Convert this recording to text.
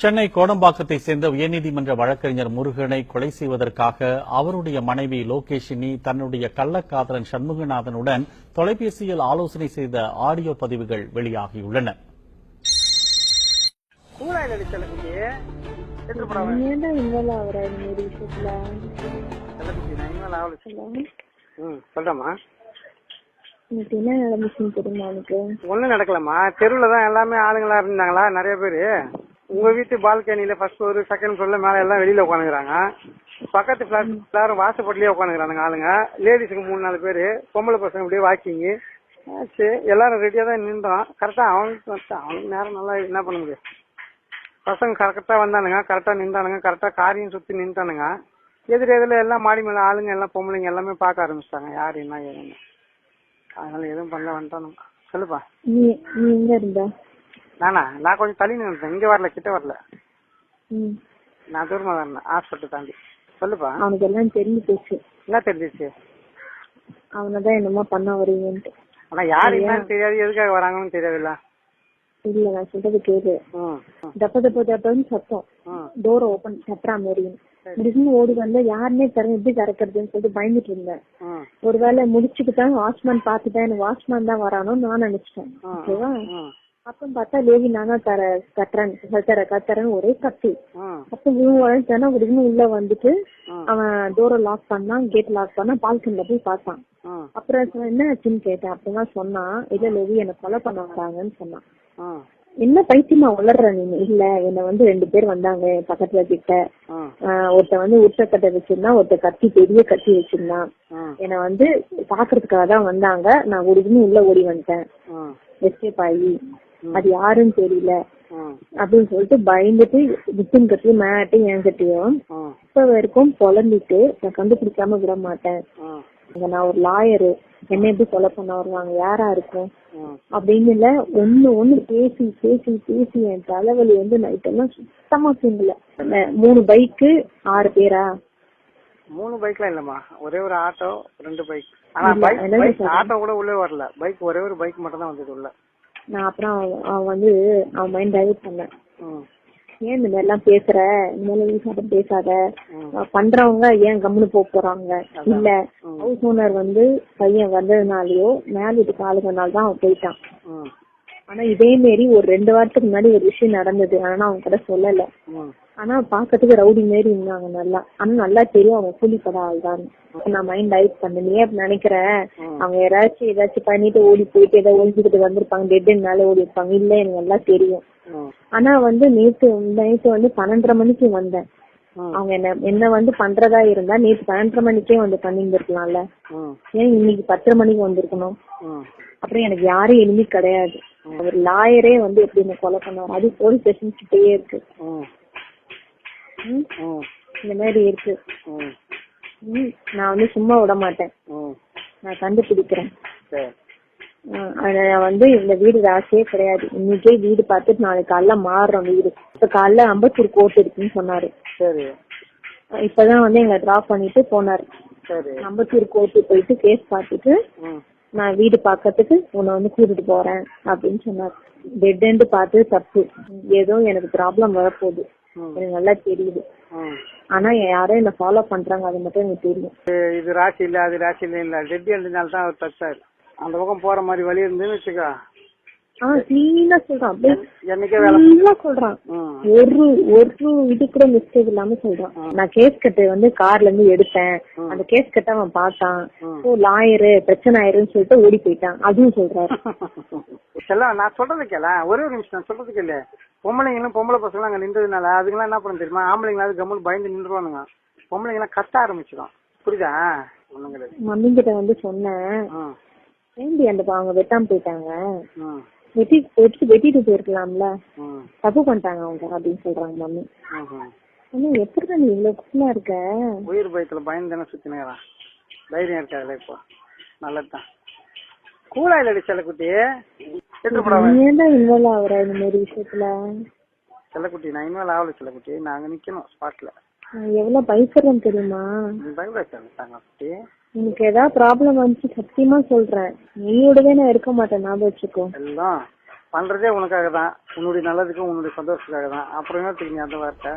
சென்னை கோடம்பாக்கத்தை சேர்ந்த உயர்நீதிமன்ற வழக்கறிஞர் முருகனை கொலை செய்வதற்காக அவருடைய மனைவி லோகேஷினி தன்னுடைய கள்ளக்காதலன் சண்முகநாதனுடன் தொலைபேசியில் ஆலோசனை செய்த ஆடியோ பதிவுகள் வெளியாகியுள்ளன. கூலாயில் அடிச்சல குட்டி எடுத்து போடாம ஏன்டா இன்வால்வ் ஆகுற இந்த மாதிரி விஷயத்துல செல்ல குட்டி நான் இனிமேல் ஆகல ஹலோ? ம் சொல்றேம்மா. இன்னைக்கு என்ன நடந்துச்சுன்னு தெரியுமா உனக்கு? ஒன்றும் நடக்கலம்மா. தெருவில் தான் எல்லாமே ஆளுங்களா இருந்தாங்களா? நிறைய பேர். உங்க வீட்டு பால்கனியில ஃபர்ஸ்ட் ஃப்ளோர் செகண்ட் ஃப்ளோர்ல மேல எல்லாம் வெளியில உட்காந்துக்கிறாங்க. பக்கத்து ஃபிளாட் எல்லாரும் வாசப்பட்டிலேயே உட்காந்துக்கிறாங்க ஆளுங்க. லேடிஸுக்கு மூணு நாலு பேர். பொம்பளை பசங்க அப்படியே வாக்கிங் ஆச்சு எல்லாரும் ரெடியா தான் நின்றோம் கரெக்டா அவனுக்கு அவனுக்கு நேரம் நல்லா என்ன பண்ண முடியும்? பசங்க கரெக்டா வந்தானுங்க. கரெக்டா நின்றானுங்க. கரெக்டா காரையும் சுத்தி நின்றானுங்க எதிர் எதிரில் எல்லாம் மாடி மேல ஆளுங்க எல்லாம் பொம்பளைங்க எல்லாமே பார்க்க ஆரம்பிச்சிட்டாங்க. யாரு என்ன ஏதுன்னு. அதனால எதுவும் பண்ணல வந்துட்டானுங்க. சொல்லுப்பா. நீ எங்க இருந்த? நானா? நான் கொஞ்சம் தள்ளி நின்றுட்டேன் இங்க வரல கிட்ட வரல. நான் தூரமா தான் இருந்தேன் ஹாஸ்பிட்டல் தாண்டி. சொல்லுப்பா. அவனுக்கு எல்லாம் தெரிஞ்சு போச்சு. என்ன தெரிஞ்சிச்சு? அவனதான் என்னமோ பண்ண வருவீங்கன்ட்டு ஆனா யாரு என்னன்னு தெரியாது. எதுக்காக வராங்கன்னு தெரியாதுல்ல இல்ல நான் சொல்றது கேளு. ம், தப்ப தப்ப தப்பன்னு சத்தம். டோர் ஓபன் தட்டுறா மாதிரி. முடிச்சுன்னு ஓடி வந்தா யாருன்னே திறந்து எப்படி திறக்கிறதுன்னு சொல்லிட்டு பயந்துட்டு இருந்தேன். ஒருவேளை முடிச்சுக்கிட்டான் வாட்ச்மேன் பாத்துட்டேன் எனக்கு வாட்ச்மேன் தான் வரானோன்னு நான் நினைச்சிட்டேன். ஓகேவா? ம் அப்புறம் பார்த்தா லேவி நானா தர கட்டுறேன் கத்துற கத்துறேன்னு ஒரே கத்து. அப்ப இவன் உடனே உடனே உள்ள வந்துட்டு. அவன் டோரை லாக் பண்ணான் கேட் லாக் பண்ணா பால்கனில போய் பார்த்தான். அப்புறம் என்ன ஆச்சுன்னு கேட்டேன். அப்பதான் சொன்னான் இல்ல லேவி என்ன கொலை பண்ண வராங்கன்னு சொன்னான். என்ன பைத்தியமா உளர்ற நீங்க இல்ல என்ன வந்து ரெண்டு பேர் வந்தாங்க பக்கத்துல கிட்ட. ஒருத்தன் வந்து உச்சக்கட்டை வச்சிருந்தான் ஒருத்தன் கத்தி பெரிய கத்தி வச்சிருந்தான். என்னை வந்து பாக்குறதுக்காக தான் வந்தாங்க. நான் ஓடின்னு உள்ள ஓடி வந்துட்டேன். எஸ்கேப் ஆகி. அது யாருன்னு தெரியல. அப்படின்னு சொல்லிட்டு பயந்துட்டு வித்தின் கட்டியும் மேட்டும் என் கட்டியும் இப்ப வரைக்கும் புலம்பிட்டு நான் கண்டுபிடிக்காம விட மாட்டேன். நான் ஒரு லாயரு என்ன எப்படி கொலை பண்ண வருவாங்க? யாரா இருக்கும்? அப்படின்னு இல்ல ஒண்ணு ஒண்ணு பேசி பேசி பேசி என் தலைவலி வந்து நைட் எல்லாம் சுத்தமா தூங்கல. மூணு பைக்கு ஆறு பேரா? மூணு பைக்லாம் இல்லம்மா. ஒரே ஒரு ஆட்டோ ரெண்டு பைக் ஆனா பைக்? ஆட்டோ கூட உள்ளே வரல. பைக் ஒரே ஒரு பைக் மட்டும் தான் வந்தது உள்ள. நான் அப்புறம் அவன் வந்து அவன் மைண்ட் டைவர்ட் பண்ணேன். ஏன் இந்த மாதிரி எல்லாம் பேசுற? இந்த மாதிரி வீசாட்ட பேசாத. பண்றவங்க ஏன் கம்முனு போக போறாங்க? இல்ல. ஹவுஸ் ஓனர் வந்து பையன் வந்ததுனாலயோ மேல வீட்டுக்கு ஆளுங்கனால தான் அவன் போயிட்டான். ஆனா இதே மாரி ஒரு ரெண்டு வாரத்துக்கு முன்னாடி ஒரு விஷயம் நடந்தது. ஆனா அவன் கிட்ட சொல்லல. ஆனா பாக்கிறதுக்கு ரவுடி மாரி இருந்தாங்க நல்லா. ஆனா நல்லா தெரியும் அவங்க கூலிப்பட ஆள் தான் நான் மைண்ட் டைட் பண்ண நீ அப்படி நினைக்கிறேன்? அவங்க யாராச்சும் ஏதாச்சும் பண்ணிட்டு ஓடி போயிட்டு ஏதாவது ஒழிஞ்சுக்கிட்டு வந்திருப்பாங்க. டெட்னால ஓடி இருப்பாங்க. இல்ல எனக்கு நல்லா தெரியும். ஆனா வந்து நேத்து நேத்து வந்து பன்னெண்டரை மணிக்கு வந்தேன். அவங்க என்ன என்ன வந்து பண்றதா இருந்தா நேத்து பன்னெண்டரை மணிக்கே வந்து பண்ணிருந்திருக்கலாம்ல ஏன் இன்னைக்கு பத்தரை மணிக்கு வந்திருக்கணும்? அப்புறம் எனக்கு யாரும் எனிமி கிடையாது. ஒரு லாயரே வந்து எப்படி என்ன கொலை பண்ணுவார் அது போலீஸ் ஸ்டேஷன் கிட்டயே இருக்கு. இந்த மாதிரி இருக்கு. நான் வந்து சும்மா விட மாட்டேன். நான் கண்டுபிடிக்கிறேன். வந்து இந்த வீடு ராசியே கிடையாது. இன்னைக்கே வீடு பார்த்துட்டு நாளைக்கு காலைல மாறுறோம் வீடு. இப்ப காலைல அம்பத்தூர் கோர்ட் இருக்குன்னு சொன்னாரு. இப்பதான் வந்து எங்களை டிராப் பண்ணிட்டு போனாரு. சரி. அம்பத்தூர் கோர்ட்டு போயிட்டு கேஸ் பார்த்துட்டு ம். நான் வீடு பார்க்கறதுக்கு உன்னை வந்து கூட்டிட்டு போறேன் அப்படின்னு சொன்னார். டெட் பார்த்து தப்பு. ஏதோ எனக்கு ப்ராப்ளம் வரப்போகுது. எனக்கு நல்லா தெரியுது. ஆனா யாரோ என்ன ஃபாலோ பண்றாங்க அது மட்டும் எனக்கு தெரியும். இது- ராசி இல்ல அது ராசி இல்ல இல்ல. ரெட்டி இருந்தனால தான் அவர் தச்சாரு அந்த பக்கம் போற மாதிரி வழி இருந்துன்னு வச்சுக்கோ. கிளீனா சொல்றான். அப்படியே சொல்றான். ஒரு ஒரு இது கூட மிஸ்டேக் இல்லாம சொல்றான். நான் கேஸ் கட்டு வந்து கார்ல இருந்து எடுத்தேன். அந்த கேஸ் கட்ட அவன் பார்த்தான். ஓ லாயரு பிரச்சனை ஆயிருன்னு சொல்லிட்டு ஓடி போயிட்டான். அதுவும் சொல்றாரு. நான் சொல்றது கேள. ஒரே ஒரு நிமிஷம் நான் சொல்றது கேளு. பொம்பளைங்களும் பொம்பளை பசங்களும் அங்க நின்றதுனால அதுக்கெல்லாம் என்ன பண்ண தெரியுமா? ஆம்பளைங்களாவது கம்மல் பயந்து நின்றுவானுங்க பொம்பளைங்களாம் கத்த ஆரம்பிச்சிடும். புரியுதா? மம்மி கிட்ட வந்து சொன்னேன். ஏண்டி அந்த அவங்க வெட்டாம போயிட்டாங்க? வெட்டி வெட்டி வெட்டிட்டு போயிருக்கலாம்ல. தப்பு பண்ணிட்டாங்க அவங்க அப்படின்னு சொல்றாங்க மம்மி. ஆனா எப்படி நீ இவ்வளவு குள்ளா இருக்க? உயிர் பயத்துல பயந்து தானே சுத்தினேறான் தைரியம் இருக்காதுல்ல இப்போ? நல்லதுதான். கூலாயில் அடி செல்லக்குட்டி? ஏன்டா இன்வால்வ் ஆகுற இந்த மாதிரி விஷயத்துல? செல்லக்குட்டி நான் இனிமேல் ஆகல செல்லக்குட்டி. நான் அங்க நிக்கணும் ஸ்பாட்ல எவ்வளவு பயப்படுறேன்னு தெரியுமா? நீ பயப்பட உனக்கு ஏதாவது ப்ராப்ளம் வந்துச்சு சத்தியமா சொல்றேன். நீயோடவே நான் இருக்க மாட்டேன் ஞாபகம் வச்சுக்கோ. எல்லாம் பண்றதே உனக்காக தான் உன்னுடைய நல்லதுக்கும் உன்னுடைய சந்தோஷத்துக்காக தான் அப்புறம் என்ன தெரியுங்க அந்த வார்த்தை?